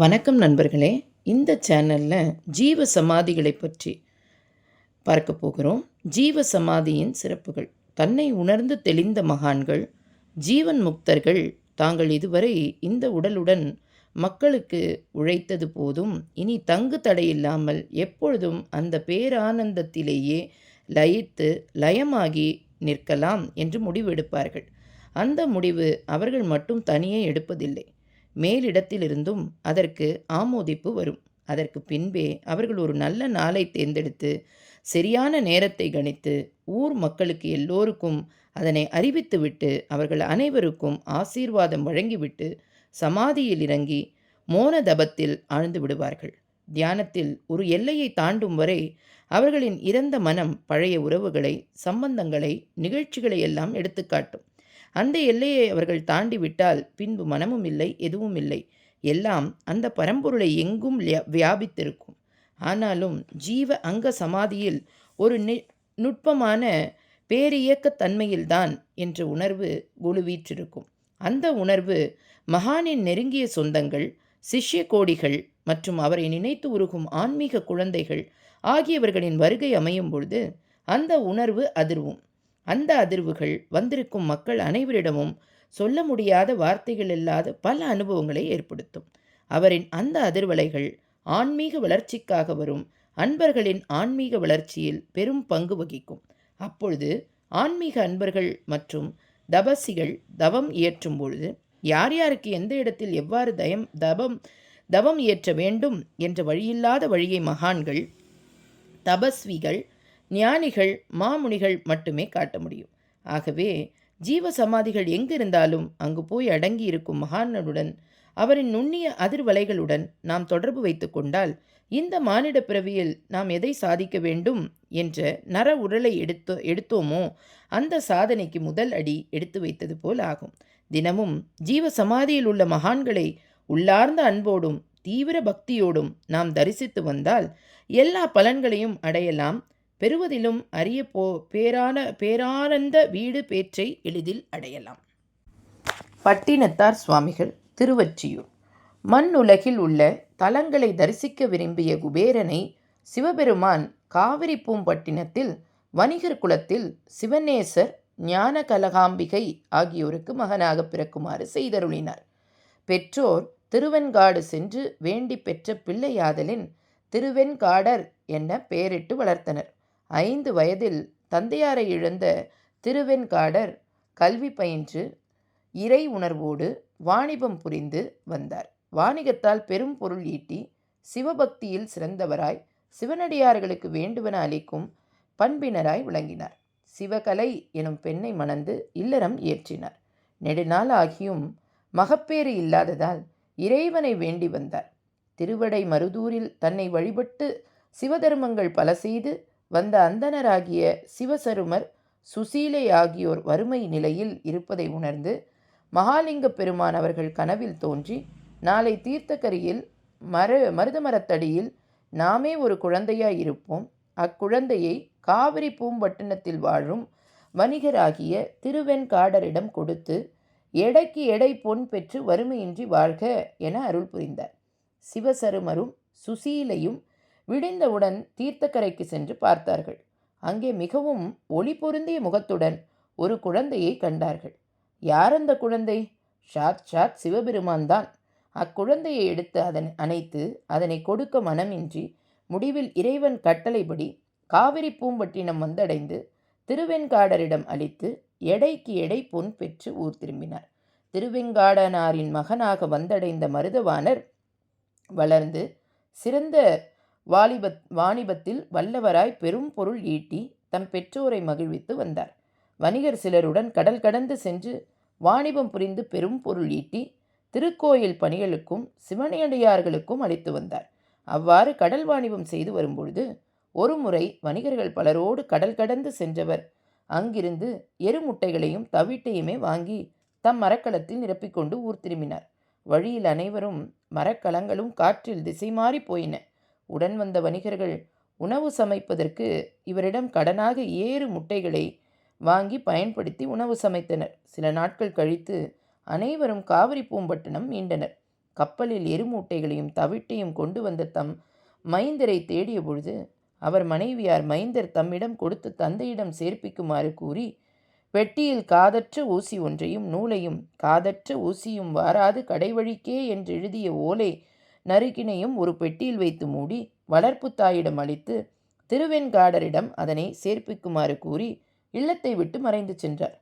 வணக்கம் நண்பர்களே. இந்த சேனலில் ஜீவ சமாதிகளை பற்றி பார்க்க போகிறோம். ஜீவ சமாதியின் சிறப்புகள். தன்னை உணர்ந்து தெளிந்த மகான்கள் ஜீவன் முக்தர்கள் தாங்கள் இதுவரை இந்த உடலுடன் மக்களுக்கு உழைத்தது போதும் இனி தங்கு தடையில்லாமல் எப்பொழுதும் அந்த பேரானந்தத்திலேயே லயித்து லயமாகி நிற்கலாம் என்று முடிவெடுப்பார்கள் அந்த முடிவு அவர்கள் மட்டும் தனியே எடுப்பதில்லை. மேலிடத்திலிருந்தும் அதற்கு ஆமோதிப்பு வரும். அதற்கு பின்பே அவர்கள் ஒரு நல்ல நாளை தேர்ந்தெடுத்து சரியான நேரத்தை கணித்து ஊர் மக்களுக்கு எல்லோருக்கும் அதனை அறிவித்துவிட்டு அவர்கள் அனைவருக்கும் ஆசீர்வாதம் வழங்கிவிட்டு சமாதியில் இறங்கி மோன தபத்தில் ஆழ்ந்து விடுவார்கள். தியானத்தில் ஒரு எல்லையை தாண்டும் வரை அவர்களின் இறந்த மனம் பழைய உறவுகளை சம்பந்தங்களை நிகழ்ச்சிகளை எல்லாம் எடுத்துக்காட்டும். அந்த எல்லையை அவர்கள் தாண்டி விட்டால் பின்பு மனமும் இல்லை எதுவும் இல்லை. எல்லாம் அந்த பரம்பொருளை எங்கும் வியாபித்திருக்கும். ஆனாலும் ஜீவ அங்க சமாதியில் ஒரு நி நுட்பமான பேரியக்கத்தன்மையில்தான் என்ற உணர்வு குழுவீற்றிருக்கும். அந்த உணர்வு மகானின் நெருங்கிய சொந்தங்கள் சிஷ்ய கோடிகள் மற்றும் அவரை நினைத்து உருகும் ஆன்மீக குழந்தைகள் ஆகியவர்களின் வருகை அமையும் பொழுது அந்த உணர்வு அதிர்வும். அந்த அதிர்வுகள் வந்திருக்கும் மக்கள் அனைவரிடமும் சொல்ல முடியாத வார்த்தைகள் இல்லாத பல அனுபவங்களை ஏற்படுத்தும். அவரின் அந்த அதிர்வலைகள் ஆன்மீக வளர்ச்சிக்காக வரும். அன்பர்களின் ஆன்மீக வளர்ச்சியில் பெரும் பங்கு வகிக்கும். அப்பொழுது ஆன்மீக அன்பர்கள் மற்றும் தபசிகள் தவம் இயற்றும் பொழுது யார் யாருக்கு எந்த இடத்தில் எவ்வாறு தயம் தவம் தவம் இயற்ற வேண்டும் என்ற வழியில்லாத வழியை மகான்கள் தபஸ்விகள் ஞானிகள் மாமுனிகள் மட்டுமே காட்ட முடியும். ஆகவே ஜீவ சமாதிகள் எங்கிருந்தாலும் அங்கு போய் அடங்கி இருக்கும் மகானுடன் அவரின் நுண்ணிய அதிர்வலைகளுடன் நாம் தொடர்பு வைத்து கொண்டால் இந்த மானிட பிறவியில் நாம் எதை சாதிக்க வேண்டும் என்ற நர உடலை எடுத்தோ எடுத்தோமோ அந்த சாதனைக்கு முதல் அடி எடுத்து வைத்தது போல் ஆகும். தினமும் ஜீவ சமாதியில் உள்ள மகான்களை உள்ளார்ந்த அன்போடும் தீவிர பக்தியோடும் நாம் தரிசித்து வந்தால் எல்லா பலன்களையும் அடையலாம் பெறுவதிலும் அரிய போ பேரான பேரானந்த வீடு பேற்றை எளிதில் அடையலாம். பட்டினத்தார் சுவாமிகள் திருவற்றியூர் மண் உலகில் உள்ள தலங்களை தரிசிக்க விரும்பிய குபேரனை சிவபெருமான் காவிரி பூம்பட்டினத்தில் வணிகர் குலத்தில் சிவநேசர் ஞான கலகாம்பிகை ஆகியோருக்கு மகனாக பிறக்குமாறு செய்தருளினார். பெற்றோர் திருவெண்காடு சென்று வேண்டி பெற்ற பிள்ளையாதலின் திருவெண்காடர் என பெயரிட்டு வளர்த்தனர். ஐந்து வயதில் தந்தையாரை இழந்த திருவெண்காடர் கல்வி பயின்று இறை உணர்வோடு வாணிபம் புரிந்து வந்தார். வாணிகத்தால் பெரும் பொருள் ஈட்டி சிவபக்தியில் சிறந்தவராய் சிவனடியார்களுக்கு வேண்டுவன அளிக்கும் பண்பினராய் விளங்கினார். சிவகலை எனும் பெண்ணை மணந்து இல்லறம் ஏற்றினார் நெடுநாள் ஆகியும் மகப்பேறு இல்லாததால் இறைவனை வேண்டி வந்தார். திருவடை மருதூரில் தன்னை வழிபட்டு சிவதர்மங்கள் பல செய்து வந்த அந்தனராகிய சிவசருமர் சுசீலை ஆகியோர் வறுமை நிலையில் இருப்பதை உணர்ந்து மகாலிங்க பெருமான் அவர்கள் கனவில் தோன்றி நாளை தீர்த்தக்கரியில் மர மருதமரத்தடியில் நாமே ஒரு குழந்தையாய் இருப்போம். அக்குழந்தையை காவிரி பூம்பட்டினத்தில் வாழும் வணிகராகிய திருவெண்காடரிடம் கொடுத்து எடைக்கு எடை பொன் பெற்று வறுமையின்றி வாழ்க என அருள் புரிந்தார். சிவசருமரும் சுசீலையும் விடிந்தவுடன் தீர்த்தக்கரைக்கு சென்று பார்த்தார்கள். அங்கே மிகவும் ஒளி பொருந்திய முகத்துடன் ஒரு குழந்தையை கண்டார்கள். யார் அந்த குழந்தை? ஷாத் ஷாத் சிவபெருமான் தான். அக்குழந்தையை எடுத்து அதனை அணைத்து அதனை கொடுக்க மனமின்றி முடிவில் இறைவன் கட்டளைப்படி காவிரி பூம்பட்டினம் வந்தடைந்து திருவெண்காடரிடம் அளித்து எடைக்கு எடை பொன் பெற்று ஊர் திரும்பினார். திருவெங்காடனாரின் மகனாக வந்தடைந்த மருதவானர் வளர்ந்து சிறந்த வாலிபத் வாணிபத்தில் வல்லவராய் பெரும் பொருள் ஈட்டி தம் பெற்றோரை மகிழ்வித்து வந்தார். வணிகர் சிலருடன் கடல் கடந்து சென்று வாணிபம் புரிந்து பெரும் பொருள் ஈட்டி திருக்கோயில் பணிகளுக்கும் சிவனையடியார்களுக்கும் அளித்து வந்தார். அவ்வாறு கடல் வாணிபம் செய்து வரும்பொழுது ஒருமுறை வணிகர்கள் பலரோடு கடல் கடந்து சென்றவர். அங்கிருந்து எருமுட்டைகளையும் தவிட்டையுமே வாங்கி தம் மரக்கலத்தில் நிரப்பிக்கொண்டு ஊர் திரும்பினார். வழியில் அனைவரும் மரக்கலங்களும் காற்றில் திசை மாறி போயின. உடன் வந்த வணிகர்கள் உணவு சமைப்பதற்கு இவரிடம் கடனாக ஏறு முட்டைகளை வாங்கி பயன்படுத்தி உணவு சமைத்தனர். சில நாட்கள் கழித்து அனைவரும் காவிரி பூம்பட்டினம் மீண்டனர். கப்பலில் எருமூட்டைகளையும் தவிட்டையும் கொண்டு வந்த தம் மைந்தரை தேடிய பொழுது அவர் மனைவியார் மைந்தர் தம்மிடம் கொடுத்து தந்தையிடம் சேர்ப்பிக்குமாறு கூறி பெட்டியில் காதற்ற ஊசி ஒன்றையும் நூலையும் காதற்ற ஊசியும் வாராது கடைவழிக்கே என்று எழுதிய ஓலை நறுக்கினையும் ஒரு பெட்டியில் வைத்து மூடி வளர்ப்பு தாயிடம் அளித்து திருவெண்காடரிடம் அதனை சேர்ப்பிக்குமாறு கூறி இல்லத்தை விட்டு மறைந்து சென்றார்.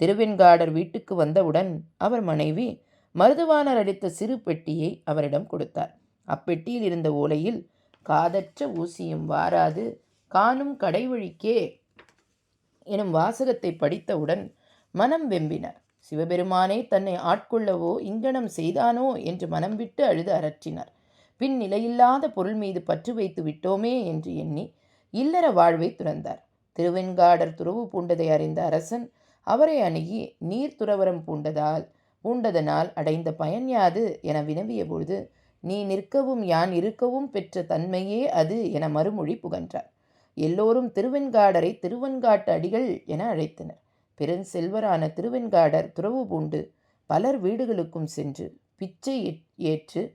திருவெண்காடர் வீட்டுக்கு வந்தவுடன் அவர் மனைவி மருதுவானர் அளித்த சிறு பெட்டியை அவரிடம் கொடுத்தார். அப்பெட்டியில் இருந்த ஓலையில் காதற்ற ஊசியும் வாராது காணும் கடைவழிக்கே எனும் வாசகத்தை படித்தவுடன் மனம் வெம்பினார். சிவபெருமானே தன்னை ஆட்கொள்ளவோ இங்கனம் செய்தானோ என்று மனம் விட்டு அழுது அரற்றினார். பின் நிலையில்லாத பொருள் மீது பற்று வைத்து விட்டோமே என்று எண்ணி இல்லற வாழ்வை துறந்தார். திருவெண்காடர் துறவு பூண்டதை அறிந்த அரசன் அவரை அணுகி நீர் துறவரம் பூண்டதால் பூண்டதனால் அடைந்த பயன் யாது என வினவிய பொழுது நீ நிற்கவும் யான் இருக்கவும் பெற்ற தன்மையே அது என மறுமொழி புகன்றார். எல்லோரும் திருவெண்காடரை திருவெண்காட்டு அடிகள் என அழைத்தனர். பெருஞ்செல்வரான திருவெண்காடர் துறவு பூண்டு பலர் வீடுகளுக்கும் சென்று பிச்சை ஏற்று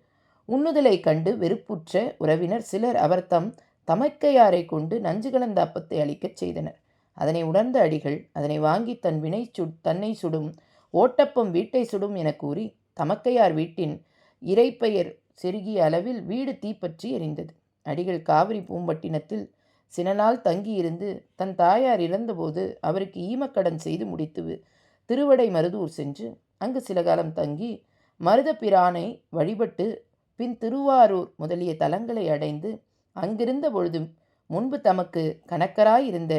உண்ணுதலை கண்டு வெறுப்புற்ற உறவினர் சிலர் அவர் தம் தமக்கையாரை கொண்டு நஞ்சு கலந்த அப்பத்தை அளிக்கச் செய்தனர். அதனை உணர்ந்த அடிகள் அதனை வாங்கி தன் வினை சு தன்னை சுடும் ஓட்டப்பம் வீட்டை சுடும் என கூறி தமக்கையார் வீட்டின் இறைப்பெயர் செருகிய அளவில் வீடு தீப்பற்றி எரிந்தது அடிகள் காவிரி பூம்பட்டினத்தில் சில நாள் தங்கியிருந்து தன் தாயார் இறந்தபோது அவருக்கு ஈமக்கடன் செய்து முடித்து திருவடை மருதூர் சென்று அங்கு சில காலம் தங்கி மருதப்பிரானை வழிபட்டு பின் திருவாரூர் முதலிய தலங்களை அடைந்து அங்கிருந்த பொழுதும் முன்பு தமக்கு கணக்கராயிருந்த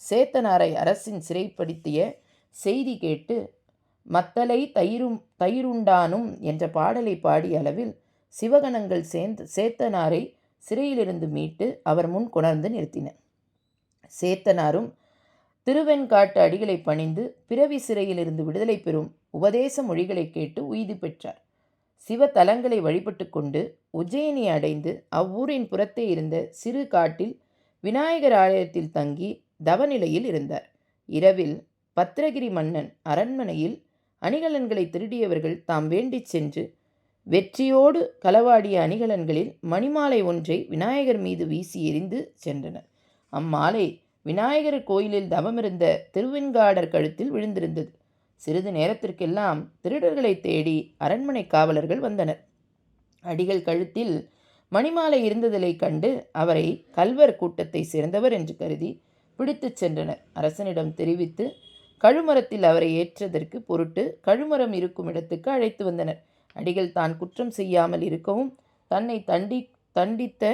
சேத்தனாரை அரசின் சிறைப்படுத்திய செய்தி கேட்டு மத்தலை தயிரும் தயிருண்டானும் என்ற பாடலை பாடிய அளவில் சிவகணங்கள் சேர்ந்து சேத்தனாரை சிறையிலிருந்து மீட்டு அவர் முன் கொணர்ந்து நிறுத்தினர். சேத்தனாரும் திருவெண்காட்டு அடிகளை பணிந்து பிறவி சிறையிலிருந்து விடுதலை பெறும் உபதேச மொழிகளை கேட்டு உய்தி பெற்றார். சிவ தலங்களை வழிபட்டு கொண்டு உஜ்ஜயினி அடைந்து அவ்வூரின் புறத்தே இருந்த சிறு காட்டில் விநாயகர் ஆலயத்தில் தங்கி தவநிலையில் இருந்தார். இரவில் பத்திரகிரி மன்னன் அரண்மனையில் அணிகலன்களை திருடியவர்கள் தாம் வேண்டிச் சென்று வெற்றியோடு களவாடிய அணிகலன்களில் மணிமாலை ஒன்றை விநாயகர் மீது வீசி எறிந்து சென்றனர். அம்மாலை விநாயகர் கோயிலில் தவமிருந்த திருவெண்காடர் கழுத்தில் விழுந்திருந்தது. சிறிது நேரத்திற்கெல்லாம் திருடர்களை தேடி அரண்மனை காவலர்கள் வந்தனர். அடிகள் கழுத்தில் மணிமாலை இருந்ததலை கண்டு அவரை கல்வர் கூட்டத்தை சேர்ந்தவர் என்று கருதி பிடித்துச் சென்றனர். அரசனிடம் தெரிவித்து கழுமரத்தில் அவரை ஏற்றதற்கு பொருட்டு கழுமரம் இருக்கும் இடத்துக்கு அழைத்து வந்தனர். அடிகள் தான் குற்றம் செய்யாமல் இருக்கவும் தன்னை தண்டி தண்டித்த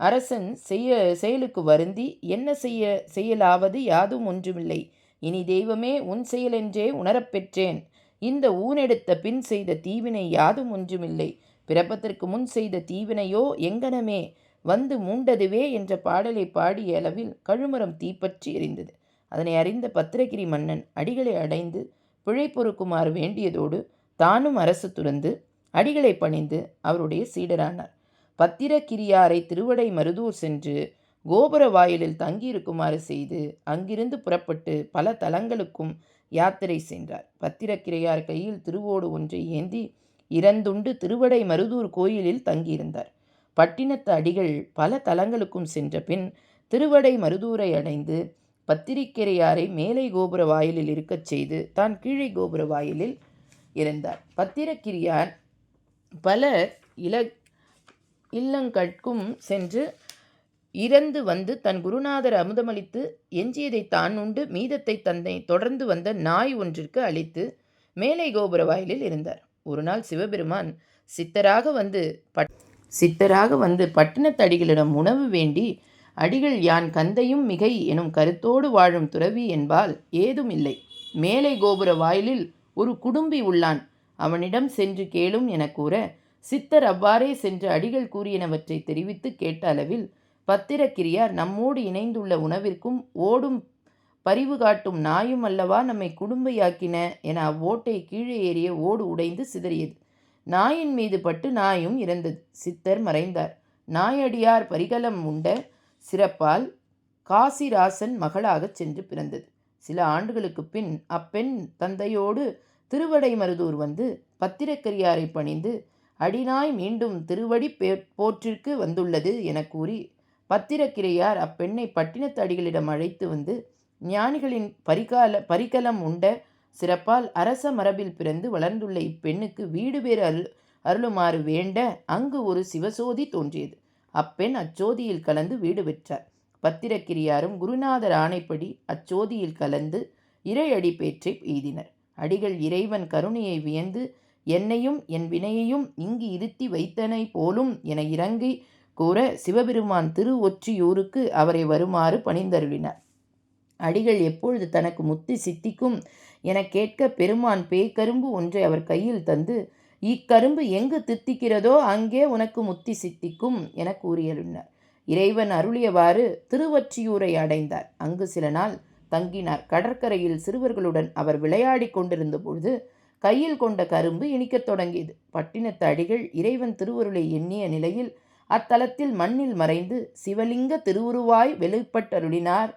அரசன் செய்ய செயலுக்கு வருந்தி என்ன செய்ய செயலாவது யாதும் ஒன்றுமில்லை. இனி தெய்வமே உன் செயலென்றே உணரப்பெற்றேன் இந்த ஊனெடுத்த பின் செய்த தீவினை யாதும் ஒன்றுமில்லை. பிறப்பதற்கு முன் செய்த தீவினையோ எங்கனமே? வந்து மூண்டதுவே என்ற பாடலை பாடிய அளவில் கழுமரம் தீப்பற்றி எரிந்தது. அதனை அறிந்த பத்திரகிரி மன்னன் அடிகளை அடைந்து பிழை பொறுக்குமாறு வேண்டியதோடு தானும் அரசு துறந்து அடிகளை பணிந்து அவருடைய சீடரானார். பத்திரக்கிரியாரை திருவடை மருதூர் சென்று கோபுர வாயிலில் தங்கியிருக்குமாறு செய்து அங்கிருந்து புறப்பட்டு பல தலங்களுக்கும் யாத்திரை சென்றார். பத்திரக்கிரையார் கையில் திருவோடு ஒன்றை ஏந்தி இறந்துண்டு திருவடை மருதூர் கோயிலில் தங்கியிருந்தார். பட்டினத்து அடிகள் பல தலங்களுக்கும் சென்ற பின் திருவடை மருதூரை அடைந்து பத்திரிக்கிரையாரை மேலை கோபுர வாயிலில் இருக்கச் செய்து தான் கீழே கோபுர வாயிலில் இருந்தார் பத்திரக்கிரியார் பல இல இல்லங்கட்கும் சென்று இறந்து வந்து தன் குருநாதர் அமுதமளித்து எஞ்சியதை தான் உண்டு மீதத்தை தந்தை தொடர்ந்து வந்த நாய் ஒன்றிற்கு அளித்து மேலை கோபுர வாயிலில் இருந்தார். ஒரு நாள் சிவபெருமான் சித்தராக வந்து பட் சித்தராக வந்து பட்டினத்தடிகளிடம் உணவு வேண்டி அடிகள் யான் கந்தையும் மிகை எனும் கருத்தோடு வாழும் துறவி என்பால் ஏதும் இல்லை. மேலை கோபுர வாயிலில் ஒரு குடும்பி உள்ளான். அவனிடம் சென்று கேளும் என கூற சித்தர் அவ்வாறே சென்று அடிகள் கூறியனவற்றை தெரிவித்து கேட்ட அளவில் பத்திரக்கிரியார் நம்மோடு இணைந்துள்ள உணவிற்கும் ஓடும் பரிவு காட்டும் நாயும் அல்லவா நம்மை குடும்பையாக்கின? என அவ்வோட்டை கீழே ஏறிய ஓடு உடைந்து சிதறியது. நாயின் மீது பட்டு நாயும் இறந்தது. சித்தர் மறைந்தார். நாயடியார் பரிகலம் உண்ட சிறப்பால் காசிராசன் மகளாகச் சென்று பிறந்தது. சில ஆண்டுகளுக்கு பின் அப்பெண் தந்தையோடு திருவடை மருதூர் வந்து பத்திரக்கரியாரை பணிந்து அடிநாய் மீண்டும் திருவடி போற்றிற்கு வந்துள்ளது என கூறி பத்திரக்கிரையார் அப்பெண்ணை பட்டினத்து அடிகளிடம் அழைத்து வந்து ஞானிகளின் பரிகால பரிகலம் உண்ட சிறப்பால் அரச மரபில் பிறந்து வளர்ந்துள்ள இப்பெண்ணுக்கு வீடு பேர் அருள் அருளுமாறு வேண்ட அங்கு ஒரு சிவசோதி தோன்றியது. அப்பெண் அச்சோதியில் கலந்து வீடு பெற்றார். பத்திரக்கிரியாரும் குருநாதர் ஆணைப்படி அச்சோதியில் கலந்து இறையடி பேற்றை எய்தினர். அடிகள் இறைவன் கருணையை வியந்து என்னையும் என் வினையையும் இங்கு இருத்தி வைத்தனை போலும் என இறங்கி கூற சிவபெருமான் திரு ஒற்றியூருக்கு அவரை வருமாறு பணிந்தருளினார். அடிகள் எப்பொழுது தனக்கு முத்தி சித்திக்கும் என கேட்க பெருமான் பேய்கரும்பு ஒன்றை அவர் கையில் தந்து இக்கரும்பு எங்கு தித்திக்கிறதோ அங்கே உனக்கு முத்தி சித்திக்கும் என கூறியருளினார். இறைவன் அருளியவாறு திருவொற்றியூரை அடைந்தார். அங்கு சில நாள் தங்கினார். கடற்கரையில் சிறுவர்களுடன் அவர் விளையாடி கொண்டிருந்த பொழுது கையில் கொண்ட கரும்பு இனிக்கத் தொடங்கியது. பட்டினத்து அடிகள் இறைவன் திருவருளை எண்ணிய நிலையில் அத்தலத்தில் மண்ணில் மறைந்து சிவலிங்க திருவுருவாய் வெளிப்பட்டருளினார்.